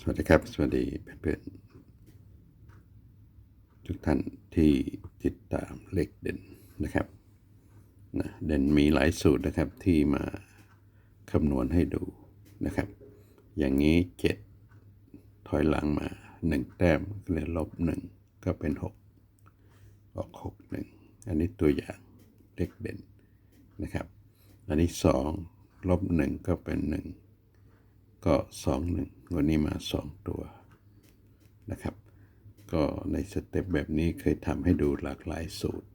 สวัสดีครับ สวัสดีเพื่อนๆทุกท่านที่ติดตามเลขเด่นนะครับนะเด่นมีหลายสูตรนะครับที่มาคำนวณให้ดูนะครับ อย่างนี้เจ็ดถอยหลังมาหนึ่งแต้มก็เลยลบหนึ่งก็เป็นหกออกหกหนึ่งอันนี้ตัวอย่างเลขเด่นนะครับ อันนี้สองลบหนึ่งก็เป็นหนึ่ง ก็สองหนึ่งวันนี้มาสองตัวนะครับ ก็ในสเต็ปแบบนี้เคยทำให้ดูหลากหลายสูตร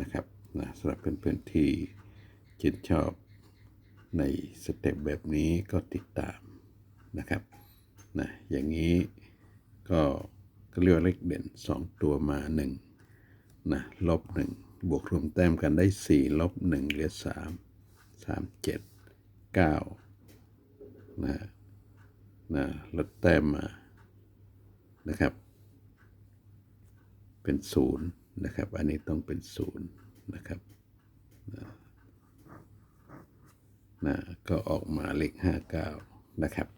นะครับนะสำหรับเพื่อนๆที่ชื่นชอบในสเต็ปแบบนี้ก็ติดตามนะครับนะอย่างนี้ก็ก็เรียกเลขเด่น 2 ตัวมา1นะลบ1บวกรวมแต้มกันได้ 4 ลบ 1 เหลือ 3 3 7 9 นะนะลดแต้มมานะครับ เป็นศูนย์นะครับ อันนี้ต้องเป็นศูนย์นะครับนะนะก็ออกมาเลขห้าเก้านะครับ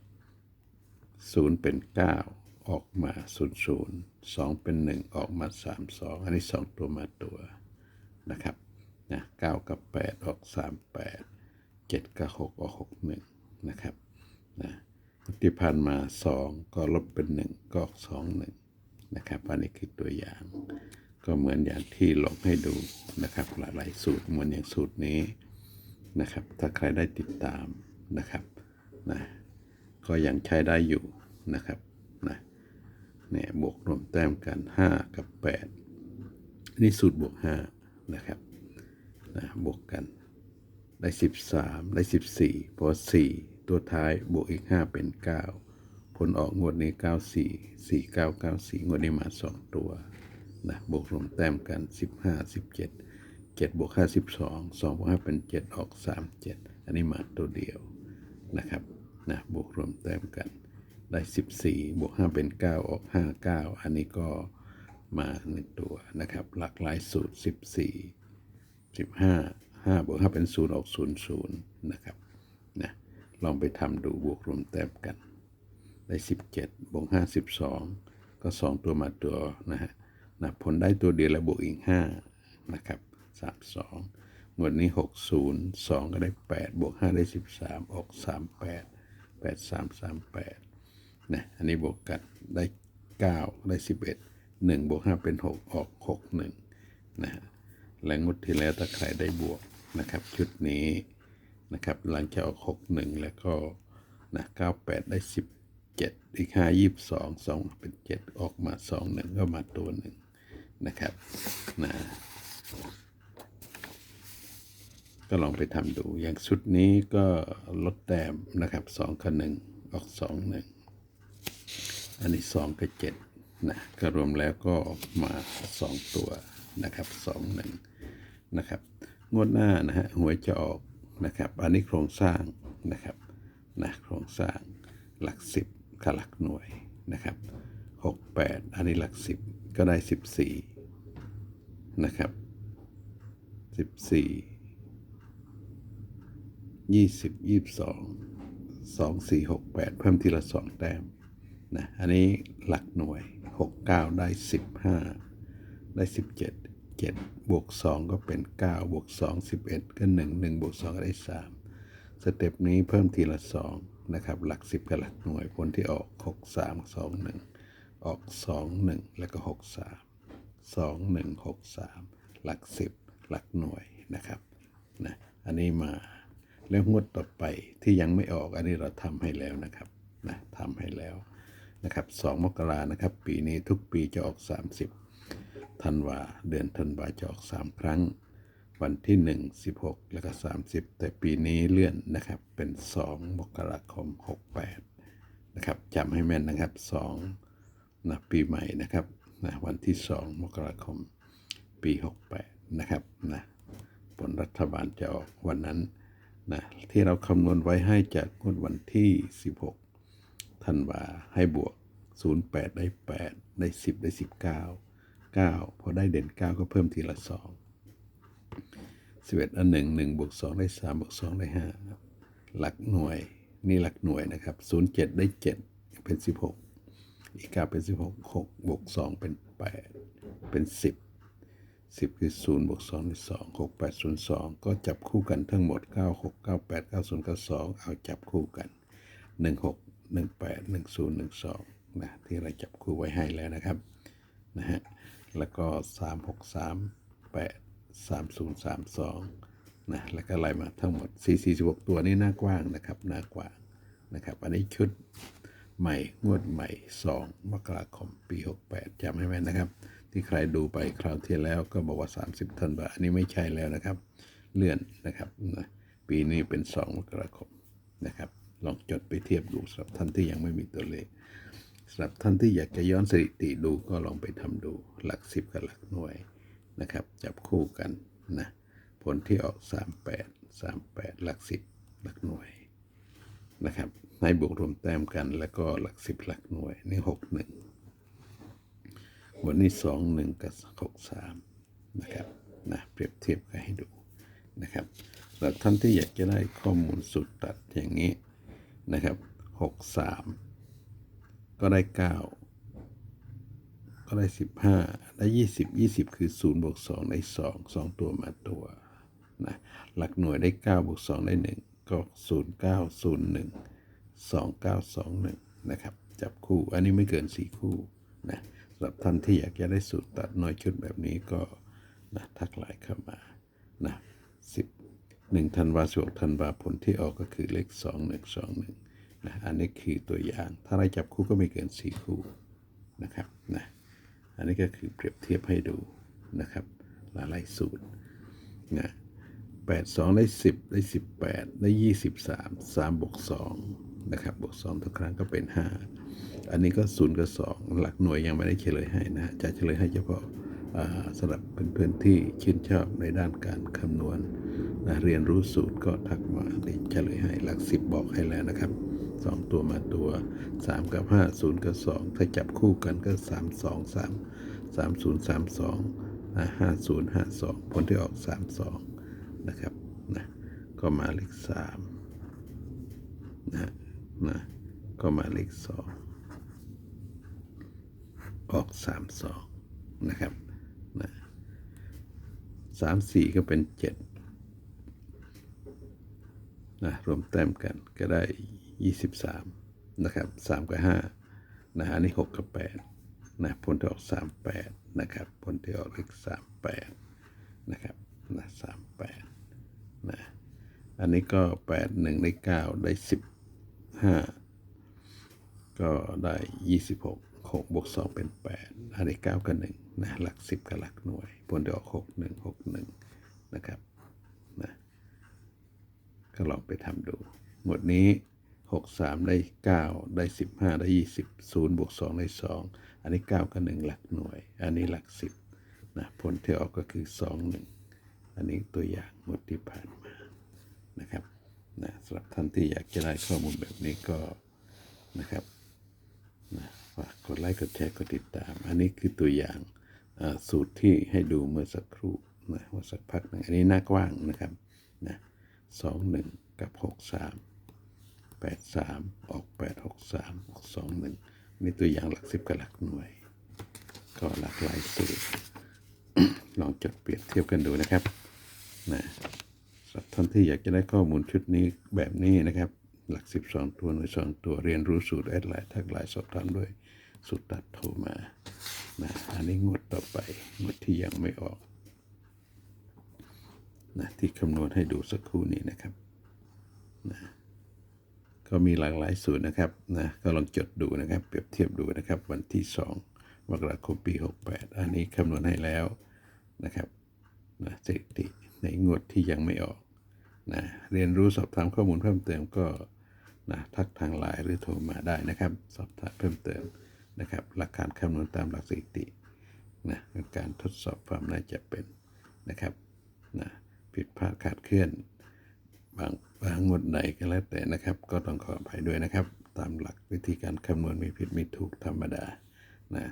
ศูนย์เป็นเก้าออกมาศูนย์ศูนย์สองเป็นหนึ่งออกมาสามสองอันนี้สองตัวมาตัวนะครับนะเก้ากับแปดออกสามแปดเจ็ดกับหกออกหกหนึ่งนะครับ นะที่ผ่านมาสองก็ลบเป็นหนึ่งก็สองหนึ่งนะครับอันนี้คือตัวอย่าง ก็เหมือนอย่างที่ลงให้ดูนะครับ หลายๆสูตรเหมือนอย่างสูตรนี้นะครับ ถ้าใครได้ติดตามนะครับนะก็ยังใช้ได้อยู่นะครับนะเนี่ยบวกรวมแต้มกัน 5 กับ 8 นี่สูตรบวก5นะครับนะบวกกันได้ 13 ได้ 14เพราะ4 ตัวท้ายบวกอีก 5 เป็น 9 ผลออกงวดนี้ 94 4994 งวดนี้มา 2 ตัวนะบวกรวมแต้มกัน 15 17 7บวก5 12 2บวก5เป็น 7 ออก 3 7 อันนี้มาตัวเดียวนะครับนะบวกรวมแต้มกันได้ 14 บวก 5 เป็น 9 ออก 5 9 อันนี้ก็มาในตัวนะครับ หลากหลายสูตร 14 15 5บวก5เป็น 0 ออก 0 0 นะครับนะ ลองไปทำดูบวกรวมแต้มกัน ได้ 17 บวก 52 ก็ 2 ตัวมาตัวนะฮะนะผลได้ตัวเดียวแล้วบวกอีก 5 นะครับ32งวดนี้ 60 2 ก็ได้ 8 บวก 5 ได้ 13 ออก 38 8 3 38นะอันนี้บวกกันได้ 9 ได้ 11 1 บวก 5 เป็น 6 ออก 6 1นะฮะและงวดที่แล้วถ้าใครได้บวกนะครับ ชุดนี้ นะครับ หลังจากออก 6 1 แล้วก็นะ98 ได้ 17 อีก 5 22 2 เป็น 7 ออกมา 2 1 ก็มาตัวหนึ่งนะครับนะก็ลองไปทำดู อย่างชุดนี้ก็ลดแต้มนะครับ2กับ1ออก 2 1 อันนี้ 2 กับ7นะก็รวมแล้วก็มา 2 ตัวนะครับ 2 1 นะครับ งวดหน้านะฮะหวยจะออก นะครับอันนี้โครงสร้างนะครับนะโครงสร้างหลัก 10กับหลักหน่วยนะครับ68 อันนี้หลัก 10 ก็ได้ 14นะครับ14ยี่สิบยี่สองสองสี่หกแปดเพิ่มทีละสองแต้มนะอันนี้หลักหน่วยหกเก้าได้สิบห้าได้สิ บเจ็ดบวกสองก็เป็นเก้าบวกสองสิบเอ็ดก็หนึ่งหนึ่งบวกสองก็ได้สามสเต็ปนี้เพิ่มทีละสองนะครับ หลักสิบกับหลักหน่วยผลที่ออกหกสามสองหนึ่งออกสองหนึ่งแล้วก็หกสามสองหนึ่งหกสามหลักสิบหลักหน่วยนะครับนะอันนี้มาแล้วงวดต่อไปที่ยังไม่ออกอันนี้เราทำให้แล้วนะครับนะทำให้แล้วนะครับสองมกรานะครับ ปีนี้ทุกปีจะออก 30 ธันวา เดือนธันวาจะออก 3 ครั้ง วันที่ 1 16 แล้วก็ 30 แต่ปีนี้เลื่อนนะครับ เป็น 2 มกราคม 68 นะครับจำให้แม่นนะครับ2นะปีใหม่นะครับนะวันที่ 2 มกราคม ปี 68 นะครับนะผลรัฐบาลจะออกวันนั้นนะที่เราคำนวณไว้ให้จากงวดวันที่ 16ธันวาให้บวก 08 ได้ 8 ได้ 10 ได้ 19 9 พอได้เด่น 9 ก็เพิ่มทีละ 2 11 อัน 1 1บวก2ได้3บวก2ได้ 5 หลักหน่วยนี่หลักหน่วยนะครับ 07 ได้ 7 เป็นสิบหกอีกเก้าเป็นสิบหกหกบวกสองเป็นแปดเป็นสิบสิบคือศูนย์บวกสองเป็นสองหกแปดศูนย์สองก็จับคู่กันทั้งหมดเก้าหกเก้าแปดเก้าศูนย์เก้าสองเอาจับคู่กันหนึ่งหกหนึ่งแปดหนึ่งศูนย์หนึ่งสองนะที่เราจับคู่ไว้ให้แล้วนะครับนะฮะ แล้วก็สามหกสามแปดสามศูนย์สามสองนะแล้วก็ไล่มาทั้งหมดสี่สี่สิบหกตัวนี่หน้ากว้างนะครับหน้ากว้างนะครับ อันนี้ชุดใหม่งวดใหม่ 2 มกราคม ปี 68จำให้แม่นนะครับ ที่ใครดูไปคราวที่แล้วก็บอกว่า 30ธันวาอันนี้ไม่ใช่แล้วนะครับ เลื่อนนะครับนะปีนี้เป็น 2 มกราคมนะครับ ลองจดไปเทียบดูสำหรับท่านที่ยังไม่มีตัวเลข สำหรับท่านที่อยากจะย้อนสถิติดูก็ลองไปทำดูหลัก 10 กับหลักหน่วยนะครับ จับคู่กันนะผลที่ออก 38 38 หลัก 10 หลักหน่วยนะครับให้บวกรวมแต้มกันแล้วก็หลักสิบหลักหน่วยนี่หกหนึ่งวันนี้สองหนึ่งกับหกสามนะครับนะเปรียบเทียบกันให้ดูนะครับแล้วท่านที่อยากจะได้ข้อมูลสุดตัดอย่างนี้นะครับห ก็ได้เก้าก็ได้สิบห้าได้ยี่สิบยี่สิบคือศูนย์บวกสองได้สองสองตัวมาตัวนะหลักหน่วยได้เก้าบวกสองได้หนึ่งก็ศูนย์เก้าศูนย์หนึ่งสองเก้าสองหนึ่งนะครับ จับคู่อันนี้ไม่เกินสี่คู่นะสำหรับท่านที่อยากจะได้สูตรตัดน้อยชุดแบบนี้ก็นะทักไลน์เข้ามานะสิบหนึ่งธันวาสิบหกธันวาผลที่ออกก็คือเลขสองห นะอันนี้คือตัวอย่าง ถ้าเราจับคู่ก็ไม่เกินสี่คู่นะครับนะอันนี้ก็คือเปรียบเทียบให้ดูนะครับหลายสูตรนะแปดสองได้สิบได้สิบแปดได้ยี่สิบสามสามบวกสองนะครับบวกสองทุกครั้งก็เป็นห้าอันนี้ก็ศูนย์กับสองหลักหน่วยยังไม่ได้เฉลยให้นะจะเฉลยให้เฉพาะสำหรับเพื่อนๆที่ชื่นชอบในด้านการคำนวณนะเรียนรู้สูตรก็ทักมาเดี๋ยวเฉลยให้หลักสิบบอกให้แล้วนะครับ สองตัวมาตัวสามกับห้าศูนย์กับสองถ้าจับคู่กันก็สามสองสามสามศูนย์สามสองห้าศูนย์ห้าสองผลที่ออกสามสองนะครับนะก็มาเลขสามนะนะก็มาเลขสองออกสามสองนะครับนะสามสี่ก็เป็นเจ็ดนะรวมแต้มกันก็ได้ ยี่สิบสามนะครับสามกับห้านะอันนี้หกกับแปดนะผลที่ออกสามแปดนะครับ ผลที่ออกเลขสามแปดนะครับนะสามแปดนะ อันนี้ก็แปดหนึ่งได้เก้าได้สิบห้าก็ได้ยี่สิบหกหกบวกสองเป็นแปดอันนี้เก้ากับหนึ่งนะหลักสิบกับหลักหน่วย ผลเดียวหกหนึ่งหกหนึ่งนะครับนะก็ลองไปทำดู หมดนี้ หกสามได้เก้าได้สิบห้าได้ยี่สิบศูนย์บวกสองได้สองอันนี้เก้ากับหนึ่งหลักหน่วย อันนี้หลักสิบนะผลที่ออกก็คือสองหนึ่งอันนี้ตัวอย่างหมดที่ผ่านมานะครับนะสำหรับท่านที่อยากจะได้ข้อมูลแบบนี้ก็นะครับนะฝากกดไลค์กดแชร์กดติดตาม อันนี้คือตัวอย่างสูตรที่ให้ดูเมื่อสักครู่นะว่าสักพักหนึงอันนี้หน้ากว้างนะครับนะสองหนึ่งกับหกสาม แปดสามออกแปดหกสามออกสองหนึ่งนี่ตัวอย่างหลักสิบกับหลักหน่วย ก็หลากหลายสูตร ลองจดเปรียบเทียบกันดูนะครับนะสำหรับท่านที่อยากจะได้ข้อมูลชุดนี้แบบนี้นะครับ หลัก 12 ตัวหน่วยสองตัวเรียนรู้สูตรแอดไลน์ทักไลน์สอบถามด้วยสูตรตัดโทรมานะอันนี้งวดต่อไปงวดที่ยังไม่ออกนะที่คำนวณให้ดูสักครู่นี้นะครับนะ ก็มีหลากหลายสูตรนะครับนะก็ลองจดดูนะครับ เปรียบเทียบดูนะครับ วันที่ 2 มกราคมปี 68 อันนี้คำนวณให้แล้วนะครับนะสถิติในงวดที่ยังไม่ออกนะเรียนรู้สอบถามข้อมูลเพิ่มเติมก็นะทักทางไลน์หรือโทรมาได้นะครับ สอบถามเพิ่มเติมนะครับ หลักการคำนวณตามหลักสถิตินะการทดสอบความน่าจะเป็นนะครับนะผิดพลาดขาดเคลื่อน บางบางงวดไหนก็แล้วแต่นะครับ ก็ต้องขออภัยด้วยนะครับ ตามหลักวิธีการคำนวณมีผิดมีถูกธรรมดานะ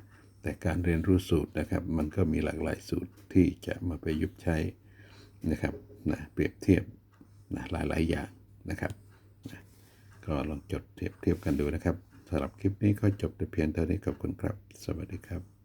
แต่การเรียนรู้สูตรนะครับ มันก็มีหลากหลายสูตรที่จะมาไปยุบใช้นะครับนะเปรียบเทียบนะหลายๆอย่างนะครับนะก็ลองจดเทียบเทียบกันดูนะครับสำหรับคลิปนี้ก็จบแต่เพียงเท่านี้ขอบคุณครับ สวัสดีครับ